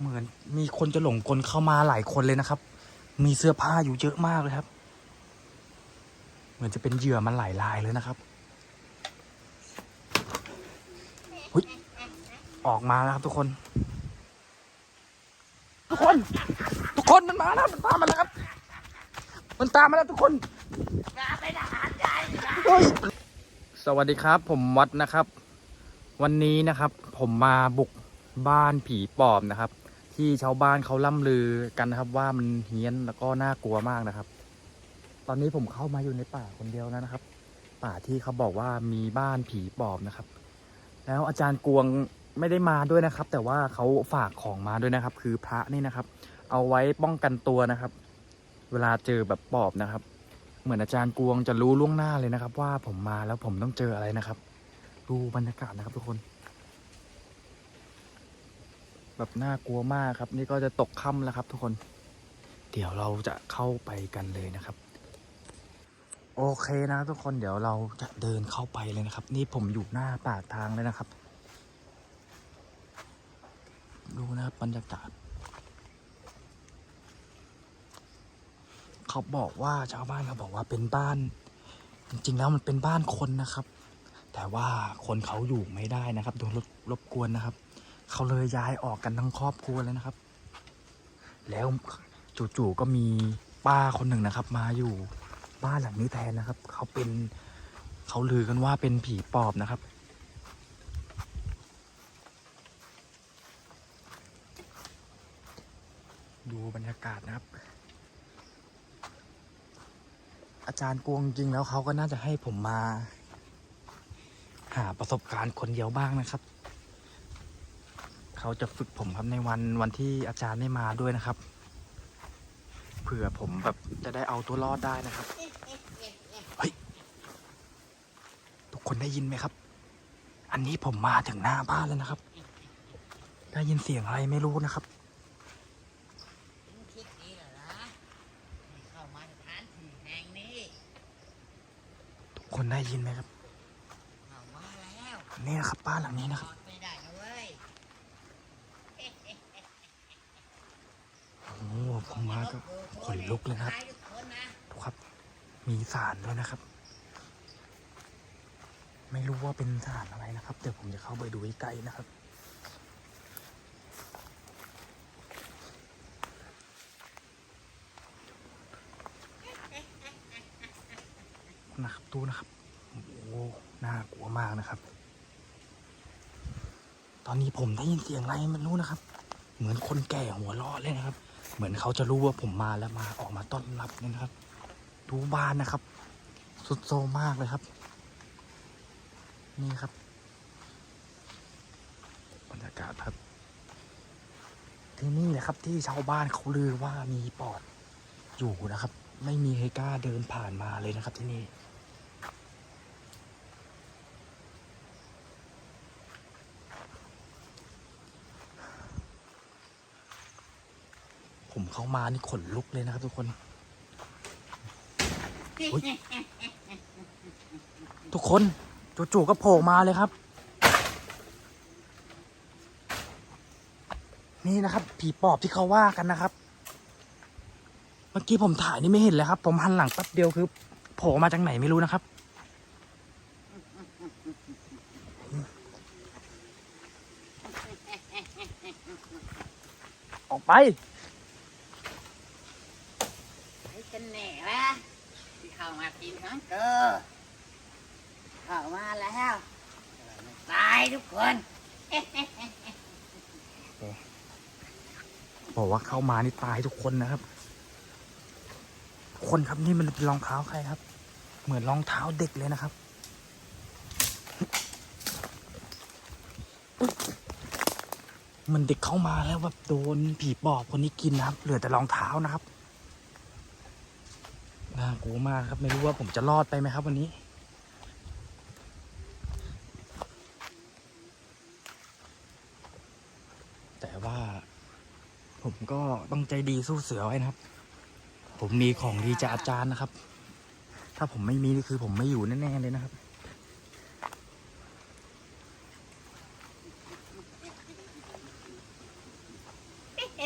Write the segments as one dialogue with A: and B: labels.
A: เหมือนมีคนจะหลงกลเข้ามาหลายคนเลยนะครับ มีเสื้อผ้าอยู่เยอะมากเลยครับ เหมือนจะเป็นเหยื่อมันหลายรายเลยนะครับหุยออกมาแล้วครับทุกคน ทุกคน ทุกคนมันมาแล้วมันตามมาแล้วครับ มันตามมาแล้วทุกคนเฮ้ยสวัสดีครับ ผมวัดนะครับ วันนี้นะครับ ผมมาบุกบ้านผีปอบนะครับ ที่ชาวบ้านเขาล่ำลือกันนะครับ ว่ามันเฮี้ยนแล้วก็น่ากลัวมากนะครับ ตอนนี้ผมเข้ามาอยู่ในป่าคนเดียวแล้วนะครับ ป่าที่เขาบอกว่ามีบ้านผีปอบนะครับ แล้วอาจารย์กวงไม่ได้มาด้วยนะครับ แต่ว่าเขาฝากของมาด้วยนะครับ คือพระนี่นะครับ เอาไว้ป้องกันตัวนะครับ เวลาเจอแบบปอบนะครับ เหมือนอาจารย์กวงจะรู้ล่วงหน้าเลยนะครับ ว่าผมมาแล้วผมต้องเจออะไรนะครับ ดูบรรยากาศนะครับทุกคน แบบน่ากลัวมากครับ นี่ก็จะตกค่ำแล้วครับ ทุกคน เดี๋ยวเราจะเข้าไปกันเลยนะครับ โอเคนะทุกคนเดี๋ยวเราจะเดินเข้าไปเลยนะครับ นี่ผมอยู่หน้าปากทางเลยนะครับ ดูนะครับบรรยากาศเขาบอกว่าชาวบ้านเขาบอกว่าเป็นบ้าน จริงๆแล้วมันเป็นบ้านคนนะครับ แต่ว่าคนเขาอยู่ไม่ได้นะครับโดนรบกวนนะครับ เขาเลยย้ายออกกันทั้งครอบครัวเลยนะครับ แล้วจู่ๆก็มีป้าคนหนึ่งนะครับ มาอยู่บ้านหลังนี้แทนนะครับ เขาเป็นเขาลือกันว่าเป็นผีปอบนะครับดูบรรยากาศนะครับ อาจารย์กวงจริงแล้วเขาก็น่าจะให้ผมมา หาประสบการณ์คนเดียวบ้างนะครับ เขาจะฝึกผมครับในวันวันที่อาจารย์ไม่มาด้วยนะครับ เผื่อผมแบบจะได้เอาตัวรอดได้นะครับ เฮ้ย ทุกคนได้ยินไหมครับ อันนี้ผมมาถึงหน้าบ้านแล้วนะครับ ได้ยินเสียงอะไรไม่รู้นะครับ
B: คิดนี้เหรอนะให้เข้ามาสถานที่แห่งนี้
A: ทุกคนได้ยินไหมครับ
B: เข้ามาแล้ว
A: นี่นะครับบ้านหลังนี้นะครับ
B: ออกไม่ได้นะเว้ย
A: โอ้โห ผมมาก็ขนลุกเลยครับ
B: ทุกคนนะ
A: ดูครับ มีสารด้วยนะครับ ไม่รู้ว่าเป็นสารอะไรนะครับ เดี๋ยวผมจะเข้าไปดูใกล้นะครับนะครับดูนะครับ โอ้โหน่ากลัวมากนะครับ ตอนนี้ผมได้ยินเสียงอะไรไมันรู้นะครับ เหมือนคนแก่หัวเร้อเลยนะครับ เหมือนเขาจะรู้ว่าผมมาแล้วมาออกมาต้อนรับเนี่ยนะครับ ดูบ้านนะครับ สุดโซมมากเลยครับ นี่ครับบรรยากาศครับ ที่นี่แหละครับที่ชาวบ้านเขาลือว่ามีปอดอยู่นะครับ ไม่มีใครกล้าเดินผ่านมาเลยนะครับที่นี่ ผมเข้ามานี่ขนลุกเลยนะครับทุกคน อุ๊ย ทุกคนจู่ๆก็โผล่มาเลยครับ นี่นะครับ ผีปอบที่เขาว่ากันนะครับ เมื่อกี้ผมถ่ายนี่ไม่เห็นเลยครับ ผมหันหลังแป๊บเดียวคือโผล่มาจากไหนไม่รู้นะครับ ออกไป
B: ไอ้กันแน่วะที่เข้ามากินของเธอเข้ามาแล้วตายทุกคน
A: บอกว่าเข้ามานี่ตายทุกคนนะครับ คนครับนี่มันเป็นรองเท้าใครครับ เหมือนรองเท้าเด็กเลยนะครับมันเด็กเข้ามาแล้วแบบโดนผีปอบคนนี้กินนะครับ เหลือแต่รองเท้านะครับ น่ากลัวมากครับ ไม่รู้ว่าผมจะรอดไปไหมครับวันนี้ แต่ว่า ผมก็ต้องใจดีสู้เสือไว้นะครับ ผมมีของดีจากอาจารย์นะครับ ถ้าผมไม่มีนี่คือผมไม่อยู่แน่ๆเลยนะครับ
B: ไ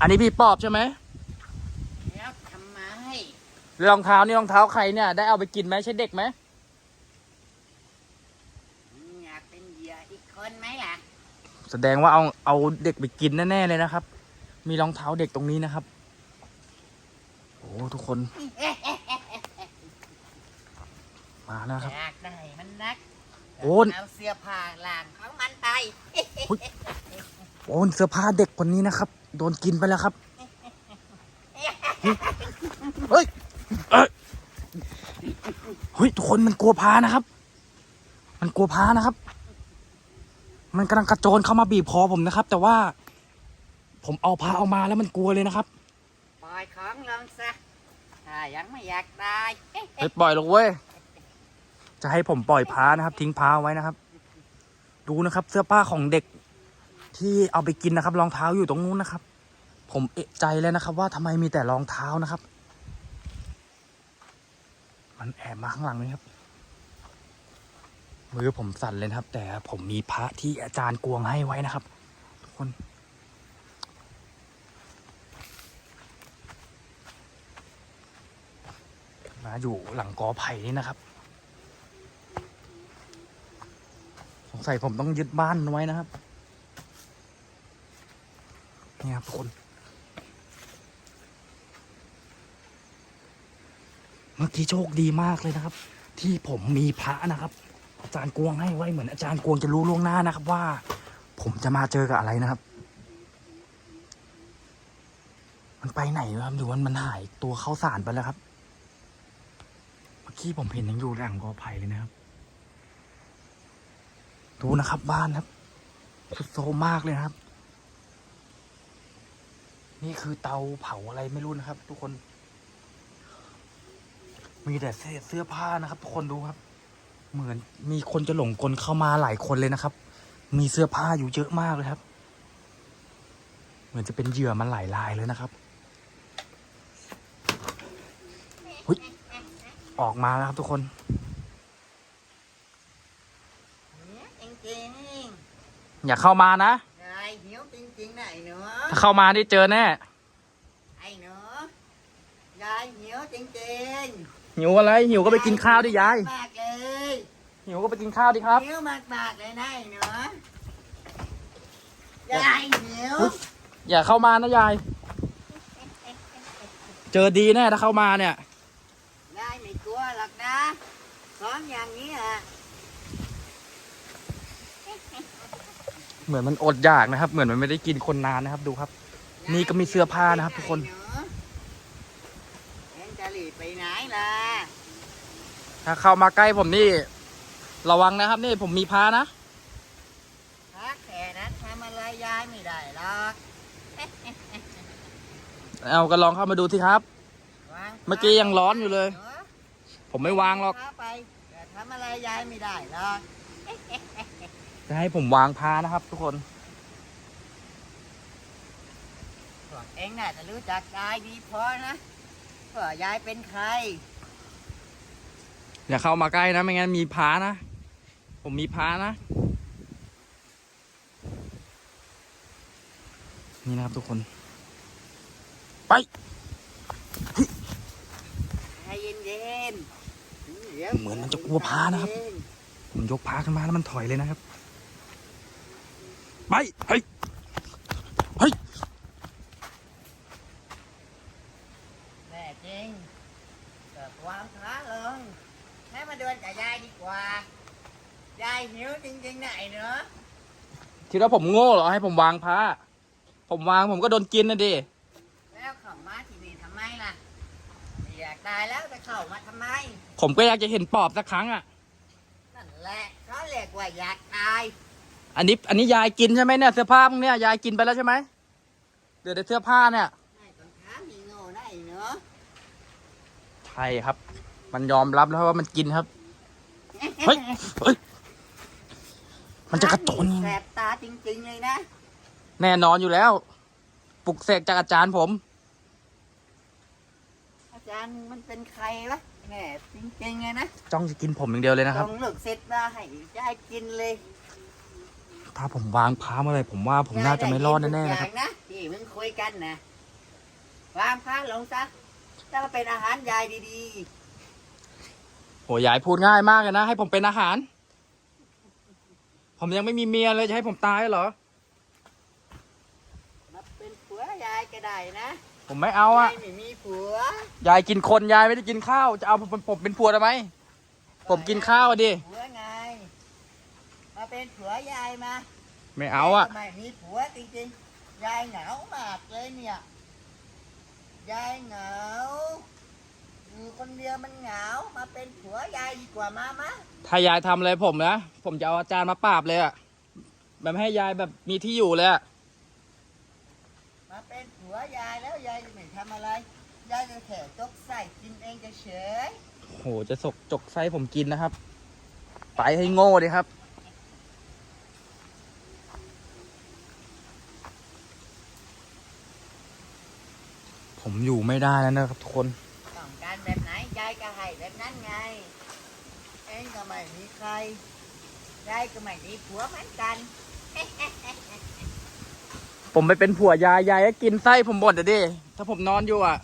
B: อั
A: นนี้พี่ปอบใช่ไหม
B: แล้วทำไม
A: รองเท้านี่รองเท้าใครเนี่ย ได้เอาไปกินไหมใช่เด็กไหม
B: อยากเป็นเหยื่ออีกคนไหมล่ะ
A: แสดงว่าเอาเอาเด็กไปกินแน่ๆเลยนะครับ มีรองเท้าเด็กตรงนี้นะครับโอ้ทุกคน มาแล้วครับ
B: อยากได้มันนัก
A: โอ้
B: เอาเสื้อผ้าหลางของมันไป
A: โอ้เสื้อผ้าเด็กคนนี้นะครับ โดนกินไปแล้วครับ เฮ้ยเอ้ยเฮ้ยทุกคนมันกลัวพานะครับ มันกลัวพานะครับ มันกำลังกระโจนเข้ามาบีบคอผมนะครับ แต่ว่า ผมเอาพาเอามาแล้วมันกลัวเลยนะครับ
B: ปล่อยของลงซะถ้ายังไม่อยากได้
A: ไปปล่อยหรอกเว้ยจะให้ผมปล่อยพานะครับ ทิ้งพาไว้นะครับ ดูนะครับ เสื้อผ้าของเด็ก ที่เอาไปกินนะครับ รองเท้าอยู่ตรงนู้นนะครับ ผมเอะใจแล้วนะครับ ว่าทำไมมีแต่รองเท้านะครับ มันแอบมาข้างหลังนี่ครับ มือผมสั่นเลยครับ แต่ผมมีพระที่อาจารย์กวงให้ไว้นะครับ ทุกคนมาอยู่หลังกอไผ่นี่นะครับ สงสัยผมต้องยึดบ้านไว้นะครับ นี่ครับทุกคน เมื่อกี้โชคดีมากเลยนะครับ ที่ผมมีพระนะครับ อาจารย์กวงให้ไว้เหมือนอาจารย์กวงจะรู้ล่วงหน้านะครับว่า ผมจะมาเจอกับอะไรนะครับ มันไปไหนวะครับหรือว่ามันหายตัวเข้าสารไปแล้วครับเมื่อกี้ผมเห็นยังอยู่หลังกอไผ่เลยนะครับดูนะครับบ้านครับสุดโซมากเลยนะครับ นี่คือเตาเผาอะไรไม่รู้นะครับ ทุกคน มีแต่เศษเสื้อผ้านะครับ ทุกคนดูครับ เหมือนมีคนจะหลงกลเข้ามาหลายคนเลยนะครับ มีเสื้อผ้าอยู่เยอะมากเลยครับ เหมือนจะเป็นเหยื่อมันหลายรายเลยนะครับหุยออกมาแล้วครับทุกคน
B: จริง
A: อย่าเข้ามานะ ถ้าเข้ามาได้เจอแน่
B: ไอ้หนูยายหิวจริง
A: หิวอะไร หิว
B: ๆ
A: ก็ไปกินข้าวดิยาย
B: มากเลย
A: หิวก็ไปกินข้าวดิครับ
B: หิวมากๆเลยนะไอ้หนูยายหิว
A: อย่าเข้ามานะยาย เจอดีแน่ถ้าเข้ามาเนี่ย
B: ยายไม่กลัวหรอกนะของอย่างนี้อะ
A: เหมือนมันอดอยากนะครับ เหมือนมันไม่ได้กินคนนานนะครับ ดูครับ นี่ก็มีเสื้อผ้านะครับ ทุกคน
B: เอ็งจะหลีบไปไหนล่ะ
A: ถ้าเข้ามาใกล้ผมนี่ ระวังนะครับ นี่ผมมีพานะ
B: พักแค่นั้นทำอะไรยายไม่ได้หรอก
A: เอาก็ลองเข้ามาดูสิครับ
B: วาง
A: เมื่อกี้ยังร้อนอยู่เลย
B: หนู
A: ผมไม่วางหรอก
B: เไปแต่ทำอะไรยายไม่ได้หรอก
A: จะให้ผมวางพานะครับ ทุกคน
B: พวกเอ็งน่าจะรู้จักยายดีพอนะว่ายายเป็นใคร
A: อย่าเข้ามาใกล้นะ ไม่งั้นมีพานะ ผมมีพานะ นี่นะครับทุกคน ไป
B: ใจเย็นๆดี๋ยว
A: เหมือนมันจะกลัวพานะครับ ผมยกพาขึ้นมาแล้วมันถอยเลยนะครับ ไปเฮ้ยเฮ้ย
B: แน่จริงเกิดวางขาลงให้มาเดินกับยายดีกว่า ยายหิวจริงๆนะไอ้เนาะ
A: คิดว่าผมโง่เหรอให้ผมวางพาผมวางผมก็โดนกินนะดิ
B: แล้วเข้ามาที่นี่ทำไมล่ะไม่อยากตายแล้วจะเข้ามาทำไม
A: ผมก็อยากจะเห็นปอบสักครั้งอะ
B: นั่นแหละเขาเรียกว่าอยากตาย
A: อันนี้ อันนี้ยายกินใช่ไหมเนี่ยเสื้อผ้าพวกเนี่ยยายกินไปแล้วใช่ไหมเหลือแต่เสื้อผ้าเนี่ย
B: ไม่ต้องถามมีโง่นะไอ้เนาะ
A: ใช่ครับ มันยอมรับแล้วว่ามันกินครับ เฮ้ยเฮ้ยมันจะกระโจน
B: แสบตาจริงๆเลยนะ
A: แน่นอนอยู่แล้ว ปลุกเสกจากอาจารย์ผม
B: จังมันเป็นใครวะแหมจริงๆไงนะ
A: จ้องจะกินผมอย่างเดียวเลยนะครับ
B: ต้องลูกเสร็จมาให้ยายกินเลย
A: ถ้าผมวางพาเมื่อไหรผมว่าผมน่าจะไม่รอดแน่ๆนะครับ
B: ยายได้ยิทุกอย่างนะที่มึงคุยกันนะวางพระลงซะถ้าเป็นอาหารยายดี
A: โหยายพูดง่ายมากเลยนะ ให้ผมเป็นอาหาร ผมยังไม่มีเมียเลยจะให้ผมตายเหรอ
B: ๆมาเป็นผัวยายก็ได้นะ
A: ผมไม่เอาอะ
B: ยายไม่มีผัว
A: ยายกินคนยายไม่ได้กินข้าวจะเอาผมผมเป็นผัวทำไมผมกินข้าวอะดิ
B: ผัวไงมา เป็นผัวยายมา
A: ไม่เอาอะ
B: ทำไมมีผัวจริงๆ ยายเหงามากเลยเนี่ย ยายเหงา อยู่คนเดียวมันเหงา มาเป็นผัวยายดีกว่ามามะ
A: ถ้ายายทำอะไรผมนะ ผมจะเอาอาจารย์มาปราบเลยอะแบบไม่ให้ยายแบบมีที่อยู่เลยอะ
B: มาเป็นผัวยายแล้วยายจะไม่ทำอะไร ยายจะแค่จกใส่กินเองจะเฉย
A: โห จะสกจกไส้ผมกินนะครับ ไปให้โง่ดิครับ อยู่ไม่ได้แล้วนะครับทุกคน
B: ต้องการแบบไหนยายก็ให้แบบนั้นไง เองก็ไม่มีใครยายก็ไม่มีผัวเหมือนกัน
A: ผมไปเป็นผัวยายยายก็กินไส้ผมหมดอะดิถ้าผมนอนอยู่อะ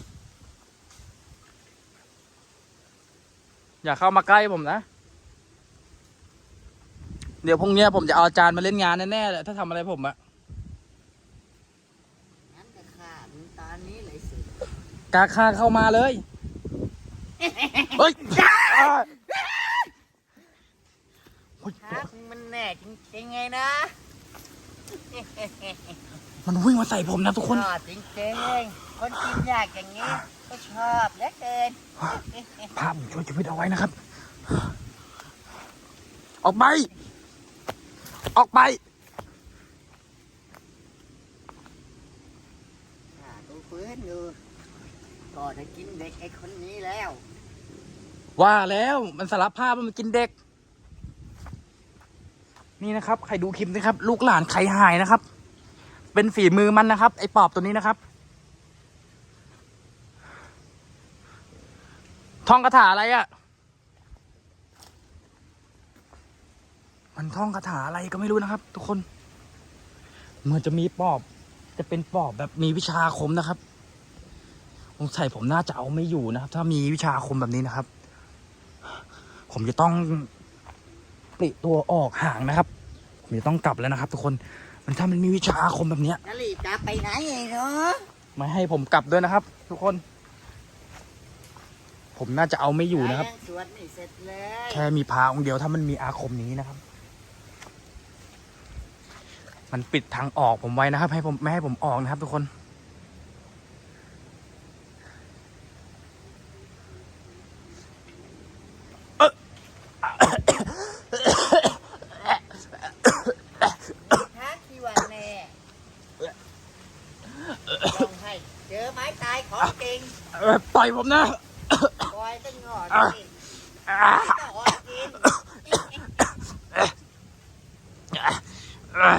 A: อย่าเข้ามาใกล้ผมนะ เดี๋ยวพรุ่งเนี้ยผมจะเอาอาจารย์มาเล่นงานแน่ๆเลยถ้าทำอะไรผมอะ
B: งั้นจะฆ่ามึงตอนนี้เลยสิ
A: กาคาเข้ามาเลย เฮ้ยอ่าเฮ้ย
B: ถ้ามึงมันแน่จริงๆไงนะ
A: มันวิ่งมาใส่ผมนะทุกคน
B: ชอบจริงๆ คนกินยากอย่างนี้ก็ชอบเหลือเกิน
A: ภาพผมช่วยชีวิตเอาไว้นะครับ ออกไป ออกไป
B: ถ้าดูฟื้นอยู่ ก็จะกินเด็กไอ้คนนี้แล้ว
A: ว่าแล้วมันสารภาพว่ามันกินเด็ก นี่นะครับ ใครดูคลิปนะครับ ลูกหลานใครหายนะครับ เป็นฝีมือมันนะครับ ไอ้ปอบตัวนี้นะครับท่องคาถาอะไรอะ่ะ มันท่องคาถาอะไรก็ไม่รู้นะครับ ทุกคน เหมือนจะมีปอบ จะเป็นปอบแบบมีวิชาคมนะครับ งสัยผมน่าจะเอาไม่อยู่นะครับ ถ้ามีวิชาอาคมแบบนี้นะครับ ผมจะต้องปลิตัวออกห่างนะครับ ผมจะต้องกลับแล้วนะครับ ทุกคนมันถ้ามันมีวิชาอาคมแบบเนี้ย
B: จะรีบจะไปไหนไอ้เนาะ
A: ไม่ให้ผมกลับด้วยนะครับ ทุกคน ผมน่าจะเอาไม่อยู่นะครับ
B: ยังสวดไม่เสร็จเลย
A: แค่มีพาองค์เดียวถ้ามันมีอาคมนี้นะครับ มันปิดทางออกผมไว้นะครับ ให้ผมไม่ให้ผมออกนะครับ ทุกคน
B: ถ้าที่ว่าแน่ต้องให้เจอไม้ตายของจริง
A: เอ่อปล่อย ผมนะ
B: ปล่อยตั้งงอดสิ
A: อ่า
B: ต้องอดกิน
A: อ่า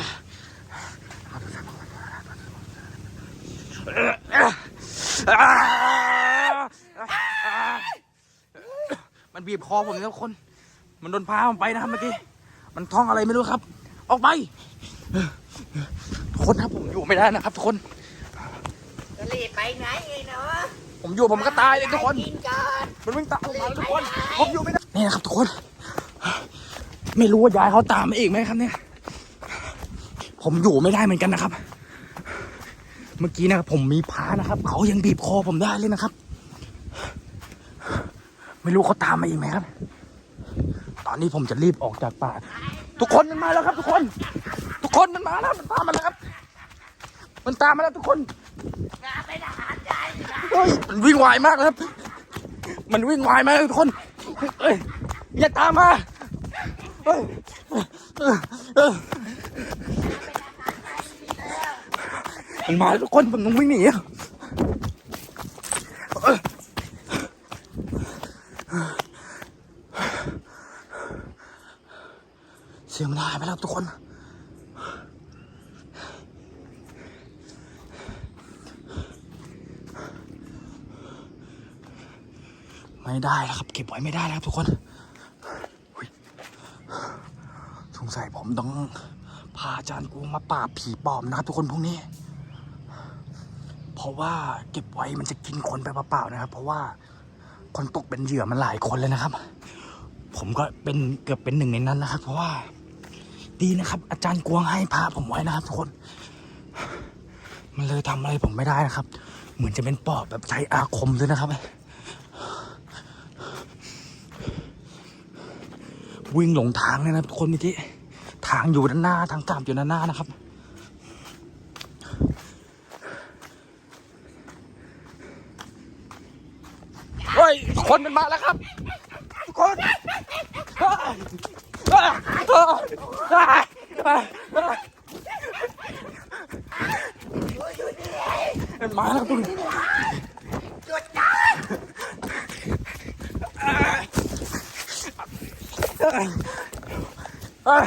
A: อ่ามันบีบคอผมนะทุกคน มันโดนพาผมไปนะครับเมื่อกี้ มันท่องอะไรไม่รู้ครับ ออกไป ทุกคนครับผมอยู่ไม่ได้นะครับทุกคน
B: จะรีบไปไหนไอ้เนาะ
A: ผมอยู่ผมก็ตายเลยทุกคน มันวิ่งตามผมมาแล้วทุกคน ผมอยู่ไม่ได้ นี่นะครับทุกคน ไม่รู้ว่ายายเขาตามมาอีกไหมครับเนี่ย ผมอยู่ไม่ได้เหมือนกันนะครับ เมื่อกี้นะครับผมมีพานะครับ เขายังบีบคอผมได้เลยนะครับ ไม่รู้เขาตามมาอีกไหมครับ ตอนนี้ผมจะรีบออกจากป่า ทุกคนมันมาแล้วครับ ทุกคน ทุกคนมันมาแล้วมันตามมาแล้วครับ มันตามมาแล้วทุกคน
B: อย่าเป็นอาหารยายนะ
A: เฮ้ยมันวิ่งไวมากครับ มันวิ่งไวมากทุกคนเอ้ยอย่าตามมาเฮ้ยเออเออมันมาแล้วทุกคนผมต้องวิ่งหนีอะเอ้ยเสียงมันหายไปแล้วทุกคน น ได้แล้วครับ เก็บไว้ไม่ได้แล้วครับทุกคนสงสัยผมต้องพาอาจารย์กูมาปราบผีปอบนะครับทุกคนพรุ่งนี้ เพราะว่าเก็บไว้มันจะกินคนไปเปล่าๆนะครับ เพราะว่าคนตกเป็นเหยื่อมันหลายคนเลยนะครับ ผมก็เป็นเกือบเป็นหนึ่งในนั้นนะครับ เพราะว่าดีนะครับ อาจารย์กวงให้พาผมไว้นะครับทุกคน มันเลยทำอะไรผมไม่ได้นะครับ เหมือนจะเป็นปอบแบบใช้อาคมด้วยนะครับ วิ่งหลงทางเลยนะทุกคนเมื่อกี้ทางอยู่ด้านหน้าทางกลับอยู่ด้านหน้านะครับ เฮ้ย คนมันมาแล้วครับ ทุกคนมันมาแล้วคุณ
B: หยุดนะ
A: เอ้ย